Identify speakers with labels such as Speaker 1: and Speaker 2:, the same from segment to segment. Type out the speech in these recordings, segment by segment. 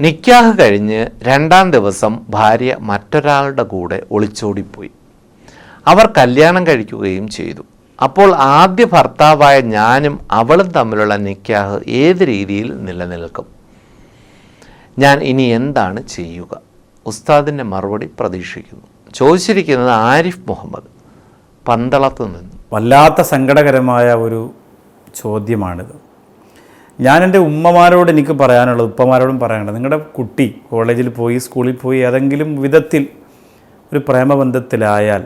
Speaker 1: നിക്കാഹ് കഴിഞ്ഞ് രണ്ടാം ദിവസം ഭാര്യ മറ്റൊരാളുടെ കൂടെ ഒളിച്ചോടിപ്പോയി. അവർ കല്യാണം കഴിക്കുകയും ചെയ്തു. അപ്പോൾ ആദ്യ ഭർത്താവായ ഞാനും അവളും തമ്മിലുള്ള നിക്കാഹ് ഏത് രീതിയിൽ നിലനിൽക്കും? ഞാൻ ഇനി എന്താണ് ചെയ്യുക? ഉസ്താദിന്റെ മറുപടി പ്രതീക്ഷിക്കുന്നു. ചോദിച്ചിരിക്കുന്നത് ആരിഫ് മുഹമ്മദ്. പന്തളത്ത് നിന്ന്.
Speaker 2: വല്ലാത്ത സങ്കടകരമായ ഒരു ചോദ്യമാണിത്. ഞാൻ എന്റെ ഉമ്മമാരോട് എനിക്ക് പറയാനുള്ളത് ഉപ്പമാരോടും പറയാനുള്ളത് നിങ്ങളുടെ കുട്ടി കോളേജിൽ പോയി സ്കൂളിൽ പോയി ഏതെങ്കിലും വിധത്തിൽ ഒരു പ്രേമബന്ധത്തിലായാൽ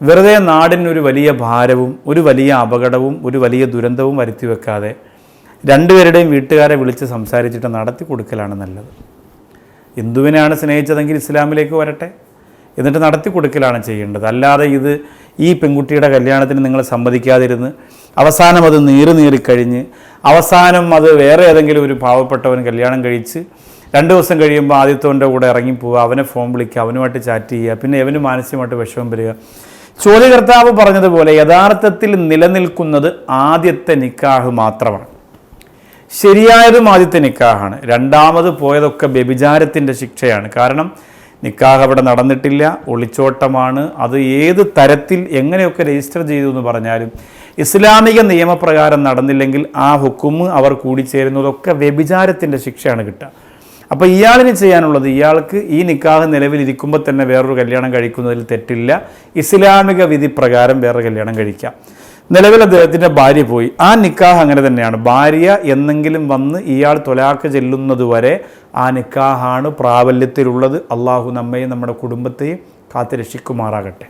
Speaker 2: വെറുതെ നാടിനൊരു വലിയ ഭാരവും ഒരു വലിയ അപകടവും ഒരു വലിയ ദുരന്തവും വരുത്തി വെക്കാതെ രണ്ടുപേരുടെയും വീട്ടുകാരെ വിളിച്ച് സംസാരിച്ചിട്ട് നടത്തി കൊടുക്കലാണ് നല്ലത്. ഹിന്ദുവിനെയാണ് സ്നേഹിച്ചതെങ്കിൽ ഇസ്ലാമിലേക്ക് വരട്ടെ. എന്നിട്ട് നടത്തി കൊടുക്കലാണ് ചെയ്യേണ്ടത്. അല്ലാതെ ഇത് ഈ പെൺകുട്ടിയുടെ കല്യാണത്തിന് നിങ്ങൾ സമ്മതിക്കാതിരുന്ന് അവസാനം അത് നീറി നീറിക്കഴിഞ്ഞ് അവസാനം അത് വേറെ ഏതെങ്കിലും ഒരു പാവപ്പെട്ടവൻ കല്യാണം കഴിച്ച് രണ്ട് ദിവസം കഴിയുമ്പോൾ ആദ്യത്തവന്റെ കൂടെ ഇറങ്ങിപ്പോവുക അവനെ ഫോൺ വിളിക്കുക അവനുമായിട്ട് ചാറ്റ് ചെയ്യുക പിന്നെ അവന് മാനസികമായിട്ട് വിഷമം വരിക. ചോദ്യകർത്താവ് പറഞ്ഞതുപോലെ യഥാർത്ഥത്തിൽ നിലനിൽക്കുന്നത് ആദ്യത്തെ നിക്കാഹ് മാത്രമാണ്. ശരിയായതും ആദ്യത്തെ നിക്കാഹാണ്. രണ്ടാമത് പോയതൊക്കെ വ്യഭിചാരത്തിന്റെ ശിക്ഷയാണ്. കാരണം നിക്കാഹ് അവിടെ നടന്നിട്ടില്ല ഒളിച്ചോട്ടമാണ്. അത് ഏത് തരത്തിൽ എങ്ങനെയൊക്കെ രജിസ്റ്റർ ചെയ്തു എന്ന് പറഞ്ഞാലും ഇസ്ലാമിക നിയമപ്രകാരം നടന്നില്ലെങ്കിൽ ആ ഹുക്കുമ് അവർ കൂടിച്ചേരുന്നതൊക്കെ വ്യഭിചാരത്തിന്റെ ശിക്ഷയാണ് കിട്ടുക. അപ്പോൾ ഇയാളിന് ചെയ്യാനുള്ളത് ഇയാൾക്ക് ഈ നിക്കാഹ് നിലവിലിരിക്കുമ്പോൾ തന്നെ വേറൊരു കല്യാണം കഴിക്കുന്നതിൽ തെറ്റില്ല. ഇസ്ലാമിക വിധി പ്രകാരം വേറൊരു കല്യാണം കഴിക്കാം. നിലവിൽ അദ്ദേഹത്തിന്റെ ഭാര്യ പോയി. ആ നിക്കാഹ് അങ്ങനെ തന്നെയാണ്. ഭാര്യ എന്നെങ്കിലും വന്ന് ഇയാൾ തൊലാക്ക് ചെല്ലുന്നതുവരെ ആ നിക്കാഹാണ് പ്രാബല്യത്തിലുള്ളത്. അള്ളാഹു നമ്മയും നമ്മുടെ കുടുംബത്തെയും കാത്തുരക്ഷിക്കുമാറാകട്ടെ.